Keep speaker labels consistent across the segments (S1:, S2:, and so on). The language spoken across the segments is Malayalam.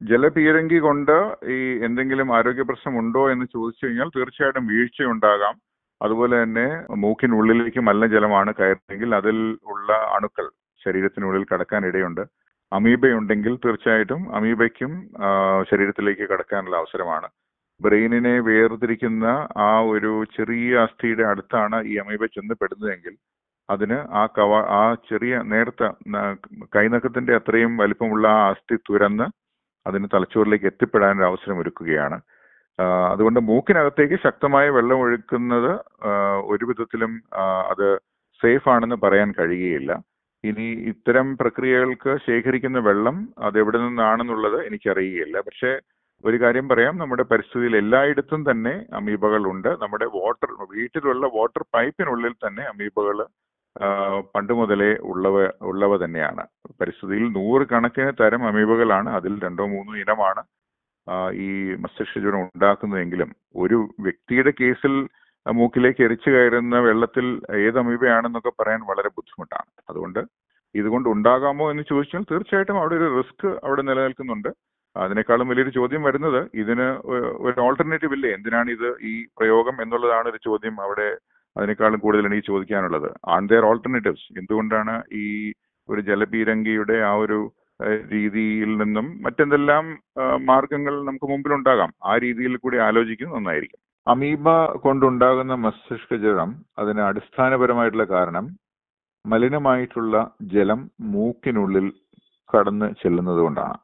S1: ജലപീരങ്കി കൊണ്ട് ഈ എന്തെങ്കിലും ആരോഗ്യ പ്രശ്നമുണ്ടോ എന്ന് ചോദിച്ചു കഴിഞ്ഞാൽ തീർച്ചയായിട്ടും വീഴ്ചയുണ്ടാകാം. അതുപോലെ തന്നെ മൂക്കിനുള്ളിലേക്ക് മലിനജലമാണ് കയറുന്നതെങ്കിൽ അതിൽ ഉള്ള അണുക്കൾ ശരീരത്തിനുള്ളിൽ കടക്കാൻ ഇടയുണ്ട്. അമീബയുണ്ടെങ്കിൽ തീർച്ചയായിട്ടും അമീബയ്ക്കും ശരീരത്തിലേക്ക് കടക്കാനുള്ള അവസരമാണ്. ബ്രെയിനിനെ വേർതിരിക്കുന്ന ആ ഒരു ചെറിയ അസ്ഥിയുടെ അടുത്താണ് ഈ അമീബ ചെന്ന് പെടുന്നതെങ്കിൽ അതിന് ആ കവ ആ ചെറിയ നേരത്തെ കൈനക്കത്തിന്റെ അത്രയും വലിപ്പമുള്ള ആ അസ്ഥി തുരന്ന് അതിന് തലച്ചോറിലേക്ക് എത്തിപ്പെടാൻ ഒരു അവസരം ഒരുക്കുകയാണ് അതുകൊണ്ട് മൂക്കിനകത്തേക്ക് ശക്തമായ വെള്ളം ഒഴുക്കുന്നത് ഒരു വിധത്തിലും അത് സേഫ് ആണെന്ന് പറയാൻ കഴിയുകയില്ല. ഇനി ഇത്തരം പ്രക്രിയകൾക്ക് ശേഖരിക്കുന്ന വെള്ളം അത് എവിടെ നിന്നാണെന്നുള്ളത് എനിക്കറിയുകയില്ല. പക്ഷേ ഒരു കാര്യം പറയാം. നമ്മുടെ പരിസ്ഥിതിയിൽ എല്ലായിടത്തും തന്നെ അമീബകൾ ഉണ്ട്. നമ്മുടെ വാട്ടർ വീട്ടിലുള്ള വാട്ടർ പൈപ്പിനുള്ളിൽ തന്നെ അമീബകൾ പണ്ട് മുതലേ ഉള്ളവ ഉള്ളവ തന്നെയാണ്. പരിസ്ഥിതിയിൽ നൂറുകണക്കിന് തരം അമീബകളാണ്. അതിൽ രണ്ടോ മൂന്നോ ഇനമാണ് ഈ മസ്തിഷ്കജ്വരം ഉണ്ടാക്കുന്നതെങ്കിലും. ഒരു വ്യക്തിയുടെ കേസിൽ മൂക്കിലേക്ക് എരിച്ചു കയറുന്ന വെള്ളത്തിൽ ഏത് അമീബയാണെന്നൊക്കെ പറയാൻ വളരെ ബുദ്ധിമുട്ടാണ്. അതുകൊണ്ട് ഇതുകൊണ്ട് ഉണ്ടാകാമോ എന്ന് ചോദിച്ചാൽ തീർച്ചയായിട്ടും അവിടെ ഒരു റിസ്ക് അവിടെ നിലനിൽക്കുന്നുണ്ട്. അതിനേക്കാളും വലിയൊരു ചോദ്യം വരുന്നത് ഇതിന് ഒരു ഓൾട്ടർനേറ്റീവ് ഇല്ലേ? എന്തിനാണ് ഇത് ഈ പ്രയോഗം എന്നുള്ളതാണ് ഒരു ചോദ്യം അവിടെ അതിനേക്കാളും കൂടുതൽ എനിക്ക് ചോദിക്കാനുള്ളത്. ആൺ ദർ ഓൾട്ടർനേറ്റീവ്സ് എന്തുകൊണ്ടാണ് ഈ ഒരു ജലപീരങ്കിയുടെ ആ ഒരു രീതിയിൽ നിന്നും മറ്റെന്തെല്ലാം മാർഗങ്ങൾ നമുക്ക് മുമ്പിലുണ്ടാകാം? ആ രീതിയിൽ കൂടി ആലോചിക്കുന്നത് നന്നായിരിക്കും. അമീബ കൊണ്ടുണ്ടാകുന്ന മസ്തിഷ്ക ജ്വരം അതിന് അടിസ്ഥാനപരമായിട്ടുള്ള കാരണം മലിനമായിട്ടുള്ള ജലം മൂക്കിനുള്ളിൽ കടന്ന് ചെല്ലുന്നത് കൊണ്ടാണ്.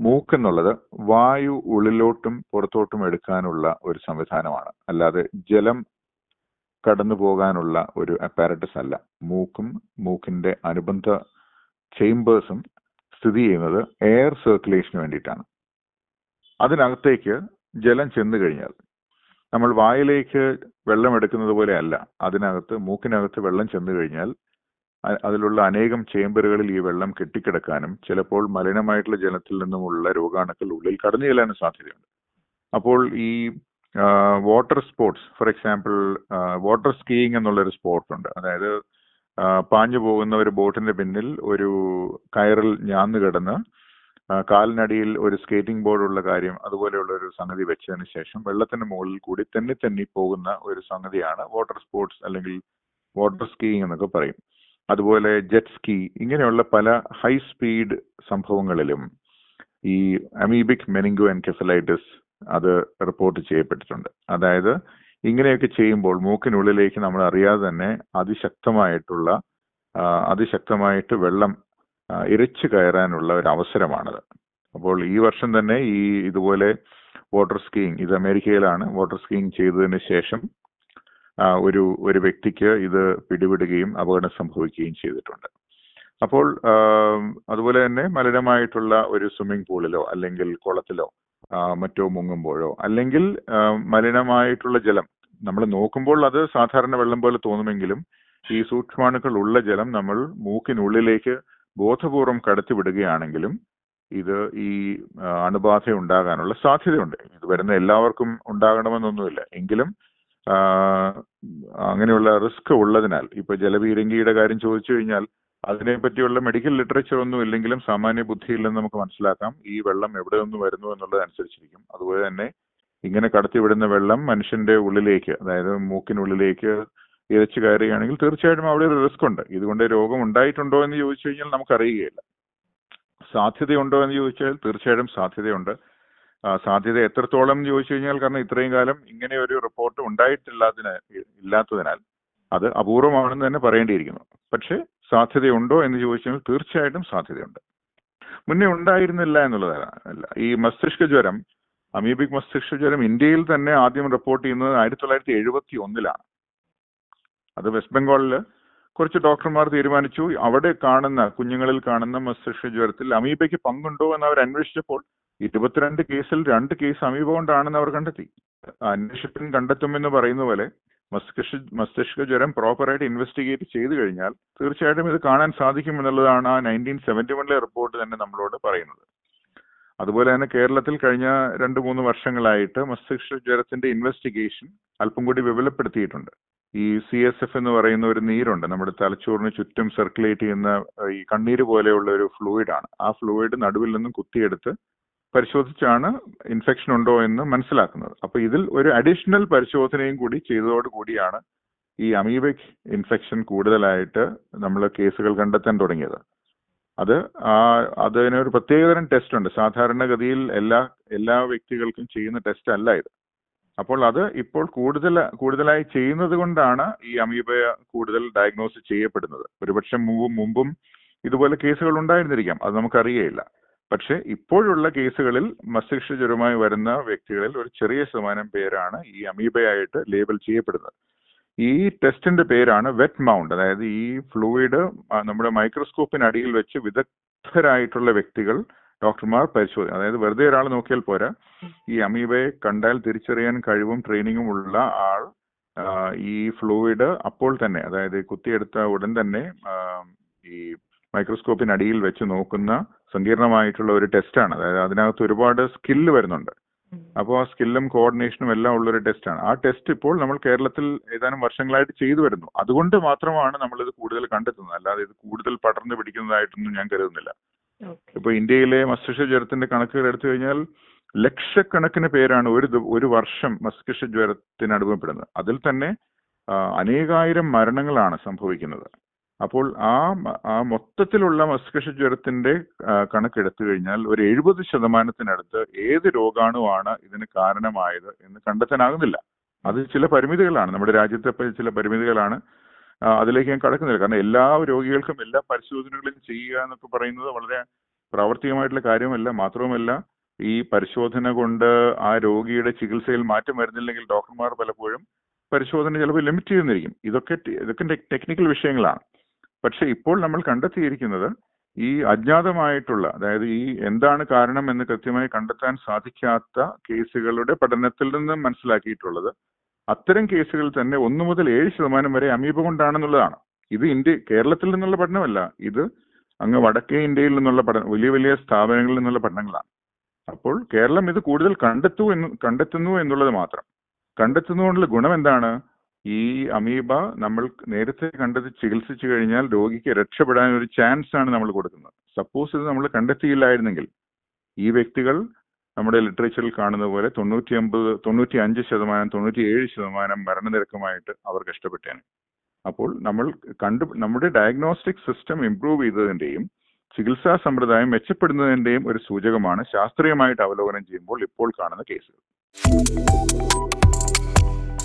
S1: മൂക്കെന്നുള്ളത് വായു ഉള്ളിലോട്ടും പുറത്തോട്ടും എടുക്കാനുള്ള ഒരു സംവിധാനമാണ്. അല്ലാതെ ജലം കടന്നു പോകാനുള്ള ഒരു അപ്പാരറ്റസ് അല്ല. മൂക്കും മൂക്കിന്റെ അനുബന്ധ ചേംബേഴ്സും സ്ഥിതി ചെയ്യുന്നത് എയർ സർക്കുലേഷന് വേണ്ടിയിട്ടാണ്. അതിനകത്തേക്ക് ജലം ചെന്നു കഴിഞ്ഞാൽ നമ്മൾ വായിലേക്ക് വെള്ളം എടുക്കുന്നത് പോലെ അല്ല. അതിനകത്ത് മൂക്കിനകത്ത് വെള്ളം ചെന്നു കഴിഞ്ഞാൽ അതിലുള്ള അനേകം ചേമ്പറുകളിൽ ഈ വെള്ളം കെട്ടിക്കിടക്കാനും ചിലപ്പോൾ മലിനമായിട്ടുള്ള ജലത്തിൽ നിന്നുമുള്ള രോഗാണുക്കൾ ഉള്ളിൽ കടന്നു ചെല്ലാനും സാധ്യതയുണ്ട്. അപ്പോൾ ഈ water sports for example water skiing എന്നുള്ളൊരു സ്പോർട്ട് ഉണ്ട് അതായത് പാഞ്ഞു പോകുന്ന ഒരു ബോട്ടിന്റെ പിന്നിൽ ഒരു കയറിൽ ഞാന്ന് കിടന്ന് കാലിനടിയിൽ ഒരു സ്കേറ്റിംഗ് ബോർഡ് ഉള്ള കാര്യം അതുപോലെയുള്ള ഒരു സംഗതി വെച്ചതിന് ശേഷം വെള്ളത്തിന്റെ മുകളിൽ കൂടി തെന്നി തെന്നി പോകുന്ന ഒരു സംഗതിയാണ് വാട്ടർ സ്പോർട്സ് അല്ലെങ്കിൽ വാട്ടർ സ്കീയിങ് എന്നൊക്കെ പറയും. അതുപോലെ ജെറ്റ് സ്കീ ഇങ്ങനെയുള്ള പല ഹൈ സ്പീഡ് സംഭവങ്ങളിലും ഈ അമീബിക് മെനിങ്കോ എൻകെഫലൈറ്റിസ് അത് റിപ്പോർട്ട് ചെയ്യപ്പെട്ടിട്ടുണ്ട്. അതായത് ഇങ്ങനെയൊക്കെ ചെയ്യുമ്പോൾ മൂക്കിനുള്ളിലേക്ക് നമ്മൾ അറിയാതെ തന്നെ അതിശക്തമായിട്ടുള്ള അതിശക്തമായിട്ട് വെള്ളം ഇരച്ചു കയറാനുള്ള ഒരു അവസരമാണത്. അപ്പോൾ ഈ വർഷം തന്നെ ഈ ഇതുപോലെ വാട്ടർ സ്കീയിങ് ഇത് അമേരിക്കയിലാണ് വാട്ടർ സ്കീയിങ് ചെയ്തതിന് ശേഷം ഒരു ഒരു വ്യക്തിക്ക് ഇത് പിടിപെടുകയും അപകടം സംഭവിക്കുകയും ചെയ്തിട്ടുണ്ട്. അപ്പോൾ അതുപോലെ തന്നെ മലിനമായിട്ടുള്ള ഒരു സ്വിമ്മിംഗ് പൂളിലോ അല്ലെങ്കിൽ കുളത്തിലോ മറ്റോ മുങ്ങുമ്പോഴോ. അല്ലെങ്കിൽ മലിനമായിട്ടുള്ള ജലം. നമ്മൾ നോക്കുമ്പോൾ അത് സാധാരണ വെള്ളം പോലെ തോന്നുമെങ്കിലും ഈ സൂക്ഷ്മാണുക്കൾ ഉള്ള ജലം നമ്മൾ മൂക്കിനുള്ളിലേക്ക് ബോധപൂർവം കടത്തിവിടുകയാണെങ്കിലും ഇത് ഈ അണുബാധ ഉണ്ടാകാനുള്ള സാധ്യതയുണ്ട്. ഇത് വരുന്ന എല്ലാവർക്കും ഉണ്ടാകണമെന്നൊന്നുമില്ല. എങ്കിലും അങ്ങനെയുള്ള റിസ്ക് ഉള്ളതിനാൽ ഇപ്പൊ ജലപീരങ്കിയുടെ കാര്യം ചോദിച്ചു കഴിഞ്ഞാൽ അതിനെ പറ്റിയുള്ള മെഡിക്കൽ ലിറ്ററേച്ചർ ഒന്നും ഇല്ലെങ്കിലും സാമാന്യ ബുദ്ധിയിൽ നമുക്ക് മനസ്സിലാക്കാം. ഈ വെള്ളം എവിടെ നിന്ന് വരുന്നു എന്നുള്ളത് അനുസരിച്ചിരിക്കും. അതുപോലെ തന്നെ ഇങ്ങനെ കടത്തിവിടുന്ന വെള്ളം മനുഷ്യന്റെ ഉള്ളിലേക്ക് അതായത് മൂക്കിനുള്ളിലേക്ക് ഇരച്ചു കയറുകയാണെങ്കിൽ തീർച്ചയായിട്ടും അവിടെ ഒരു റിസ്ക് ഉണ്ട്. ഇതുകൊണ്ട് രോഗം ഉണ്ടായിട്ടുണ്ടോ എന്ന് ചോദിച്ചു കഴിഞ്ഞാൽ നമുക്കറിയുകയില്ല. സാധ്യതയുണ്ടോ എന്ന് ചോദിച്ചാൽ തീർച്ചയായിട്ടും സാധ്യതയുണ്ട്. സാധ്യത എത്രത്തോളം എന്ന് ചോദിച്ചു കഴിഞ്ഞാൽ കാരണം ഇത്രയും കാലം ഇങ്ങനെ ഒരു റിപ്പോർട്ട് ഉണ്ടായിട്ടില്ലാത്തതിനാൽ ഇല്ലാത്തതിനാൽ അത് അപൂർവമാണെന്ന് തന്നെ പറയേണ്ടിയിരിക്കുന്നു. പക്ഷേ സാധ്യതയുണ്ടോ എന്ന് ചോദിച്ചാൽ തീർച്ചയായിട്ടും സാധ്യതയുണ്ട്. മുന്നേ ഉണ്ടായിരുന്നില്ല എന്നുള്ളതല്ല ഈ മസ്തിഷ്ക ജ്വരം അമീബിക് മസ്തിഷ്ക ജ്വരം ഇന്ത്യയിൽ തന്നെ ആദ്യം റിപ്പോർട്ട് ചെയ്യുന്നത് ആയിരത്തി തൊള്ളായിരത്തി എഴുപത്തി ഒന്നിലാണ് അത് വെസ്റ്റ് ബംഗാളിൽ കുറച്ച് ഡോക്ടർമാർ തീരുമാനിച്ചു. അവിടെ കാണുന്ന കുഞ്ഞുങ്ങളിൽ കാണുന്ന മസ്തിഷ്ക ജ്വരത്തിൽ അമീബയ്ക്ക് പങ്കുണ്ടോ എന്ന് അവർ അന്വേഷിച്ചപ്പോൾ ഇരുപത്തിരണ്ട് കേസിൽ രണ്ട് കേസ് അമീബ കൊണ്ടാണെന്ന് അവർ കണ്ടെത്തി. അന്വേഷിപ്പിൻ കണ്ടെത്തുമെന്ന് പറയുന്ന പോലെ മസ്തിഷ്ക മസ്തിഷ്ക ജ്വരം പ്രോപ്പറായിട്ട് ഇൻവെസ്റ്റിഗേറ്റ് ചെയ്തു കഴിഞ്ഞാൽ തീർച്ചയായിട്ടും ഇത് കാണാൻ സാധിക്കും എന്നുള്ളതാണ് ആ നയന്റീൻ സെവന്റി വണ്ണിലെ റിപ്പോർട്ട് തന്നെ നമ്മളോട് പറയുന്നത്. അതുപോലെ തന്നെ കേരളത്തിൽ കഴിഞ്ഞ രണ്ട് മൂന്ന് വർഷങ്ങളായിട്ട് മസ്തിഷ്ക ജ്വരത്തിന്റെ ഇൻവെസ്റ്റിഗേഷൻ അല്പം കൂടി വിപുലപ്പെടുത്തിയിട്ടുണ്ട്. ഈ സി എസ് എഫ് എന്ന് പറയുന്ന ഒരു നീരുണ്ട് നമ്മുടെ തലച്ചോറിന് ചുറ്റും സർക്കുലേറ്റ് ചെയ്യുന്ന ഈ കണ്ണീര് പോലെയുള്ള ഒരു ഫ്ലൂയിഡ് ആണ്. ആ ഫ്ലൂയിഡ് നടുവിൽ നിന്നും കുത്തിയെടുത്ത് പരിശോധിച്ചാണ് ഇൻഫെക്ഷൻ ഉണ്ടോ എന്ന് മനസ്സിലാക്കുന്നത്. അപ്പൊ ഇതിൽ ഒരു അഡീഷണൽ പരിശോധനയും കൂടി ചെയ്തതോട് കൂടിയാണ് ഈ അമീബിക് ഇൻഫെക്ഷൻ കൂടുതലായിട്ട് നമ്മൾ കേസുകൾ കണ്ടെത്താൻ തുടങ്ങിയത്. അത് ആ അതിനൊരു പ്രത്യേകതരം ടെസ്റ്റ് ഉണ്ട്. സാധാരണഗതിയിൽ എല്ലാ എല്ലാ വ്യക്തികൾക്കും ചെയ്യുന്ന ടെസ്റ്റ് അല്ല ഇത്. അപ്പോൾ അത് ഇപ്പോൾ കൂടുതൽ കൂടുതലായി ചെയ്യുന്നത് കൊണ്ടാണ് ഈ അമീബ കൂടുതൽ ഡയഗ്നോസ് ചെയ്യപ്പെടുന്നത്. ഒരുപക്ഷെ മുമ്പും ഇതുപോലെ കേസുകൾ ഉണ്ടായിരുന്നിരിക്കാം. അത് നമുക്കറിയയില്ല. പക്ഷെ ഇപ്പോഴുള്ള കേസുകളിൽ മസ്തിഷ്ക ജ്വരമായി വരുന്ന വ്യക്തികളിൽ ഒരു ചെറിയ ശതമാനം പേരാണ് ഈ അമീബയായിട്ട് ലേബൽ ചെയ്യപ്പെടുന്നത്. ഈ ടെസ്റ്റിന്റെ പേരാണ് വെറ്റ് മൗണ്ട് അതായത് ഈ ഫ്ലൂയിഡ് നമ്മുടെ മൈക്രോസ്കോപ്പിനടിയിൽ വെച്ച് വിദഗ്ധരായിട്ടുള്ള വ്യക്തികൾ ഡോക്ടർമാർ പരിശോധിക്കും അതായത് വെറുതെ ഒരാൾ നോക്കിയാൽ പോരാ. ഈ അമീബയെ കണ്ടാൽ തിരിച്ചറിയാൻ കഴിവും ട്രെയിനിങ്ങും ഉള്ള ആൾ ഈ ഫ്ലൂയിഡ് അപ്പോൾ തന്നെ അതായത് കുത്തിയെടുത്ത ഉടൻ തന്നെ ഈ മൈക്രോസ്കോപ്പിനടിയിൽ വെച്ച് നോക്കുന്ന സങ്കീർണമായിട്ടുള്ള ഒരു ടെസ്റ്റാണ്. അതായത് അതിനകത്ത് ഒരുപാട് സ്കില്ല് വരുന്നുണ്ട്. അപ്പോൾ ആ സ്കില്ലും കോർഡിനേഷനും എല്ലാം ഉള്ള ഒരു ടെസ്റ്റാണ്. ആ ടെസ്റ്റ് ഇപ്പോൾ നമ്മൾ കേരളത്തിൽ ഏതാനും വർഷങ്ങളായിട്ട് ചെയ്തു വരുന്നു. അതുകൊണ്ട് മാത്രമാണ് നമ്മളിത് ഇത് കൂടുതൽ കണ്ടെത്തുന്നത്. അല്ലാതെ ഇത് കൂടുതൽ പടർന്നു പിടിക്കുന്നതായിട്ടൊന്നും ഞാൻ കരുതുന്നില്ല. ഇപ്പൊ ഇന്ത്യയിലെ മസ്തിഷ്ക ജ്വരത്തിന്റെ കണക്കുകൾ എടുത്തു കഴിഞ്ഞാൽ ലക്ഷക്കണക്കിന് പേരാണ് ഒരു ഒരു വർഷം മസ്തിഷ്ക ജ്വരത്തിന് അനുഭവപ്പെടുന്നത് അതിൽ തന്നെ അനേകായിരം മരണങ്ങളാണ് സംഭവിക്കുന്നത്. അപ്പോൾ ആ ആ മൊത്തത്തിലുള്ള മസ്തിഷ്ക ജ്വരത്തിന്റെ കണക്കെടുത്തു കഴിഞ്ഞാൽ ഒരു എഴുപത് ശതമാനത്തിനടുത്ത് ഏത് രോഗാണുവാണ് ഇതിന് കാരണമായത് എന്ന് കണ്ടെത്താനാകുന്നില്ല. അത് ചില പരിമിതികളാണ്. നമ്മുടെ രാജ്യത്തെ ചില പരിമിതികളാണ്. അതിലേക്ക് ഞാൻ കടക്കുന്നില്ല. കാരണം എല്ലാ രോഗികൾക്കും എല്ലാ പരിശോധനകളും ചെയ്യുക എന്നൊക്കെ പറയുന്നത് വളരെ പ്രാവർത്തികമായിട്ടുള്ള കാര്യമല്ല. മാത്രവുമല്ല ഈ പരിശോധന കൊണ്ട് ആ രോഗിയുടെ ചികിത്സയിൽ മാറ്റം വരുന്നില്ലെങ്കിൽ ഡോക്ടർമാർ പലപ്പോഴും പരിശോധന ചിലപ്പോൾ ലിമിറ്റ് ചെയ്യുന്നിരിക്കും ഇതൊക്കെ ഇതൊക്കെ ടെക്നിക്കൽ വിഷയങ്ങളാണ്. പക്ഷെ ഇപ്പോൾ നമ്മൾ കണ്ടെത്തിയിരിക്കുന്നത് ഈ അജ്ഞാതമായിട്ടുള്ള അതായത് ഈ എന്താണ് കാരണം എന്ന് കൃത്യമായി കണ്ടെത്താൻ സാധിക്കാത്ത കേസുകളുടെ പഠനത്തിൽ നിന്ന് മനസ്സിലാക്കിയിട്ടുള്ളത് അത്തരം കേസുകൾ തന്നെ ഒന്നു മുതൽ ഏഴ് ശതമാനം വരെ അമീബ കൊണ്ടാണെന്നുള്ളതാണ്. ഇത് ഇന്ത്യ കേരളത്തിൽ നിന്നുള്ള പഠനമല്ല. ഇത് അങ്ങ് വടക്കേ ഇന്ത്യയിൽ നിന്നുള്ള പഠനം വലിയ വലിയ സ്ഥാപനങ്ങളിൽ നിന്നുള്ള പഠനങ്ങളാണ്. അപ്പോൾ കേരളം ഇത് കൂടുതൽ കണ്ടെത്തു എന്ന് കണ്ടെത്തുന്നു എന്നുള്ളത് മാത്രം. കണ്ടെത്തുന്നതുകൊണ്ടുള്ള ഗുണം എന്താണ്? ഈ അമീബ നമ്മൾ നേരത്തെ കണ്ടത് ചികിത്സിച്ചു കഴിഞ്ഞാൽ രോഗിക്ക് രക്ഷപ്പെടാൻ ഒരു ചാൻസ് ആണ് നമ്മൾ കൊടുക്കുന്നത്. സപ്പോസ് ഇത് നമ്മൾ കണ്ടെത്തിയില്ലായിരുന്നെങ്കിൽ ഈ വ്യക്തികൾ നമ്മുടെ ലിറ്ററേച്ചറിൽ കാണുന്ന പോലെ തൊണ്ണൂറ്റി അമ്പത് തൊണ്ണൂറ്റി അഞ്ച് ശതമാനം തൊണ്ണൂറ്റി ഏഴ് ശതമാനം മരണനിരക്കുമായിട്ട് അവർ കഷ്ടപ്പെട്ടേനെ. അപ്പോൾ നമ്മൾ കണ്ടു നമ്മുടെ ഡയഗ്നോസ്റ്റിക് സിസ്റ്റം ഇംപ്രൂവ് ചെയ്തതിന്റെയും ചികിത്സാ സമ്പ്രദായം മെച്ചപ്പെടുന്നതിന്റെയും ഒരു സൂചകമാണ് ശാസ്ത്രീയമായിട്ട് അവലോകനം ചെയ്യുമ്പോൾ ഇപ്പോൾ കാണുന്ന കേസുകൾ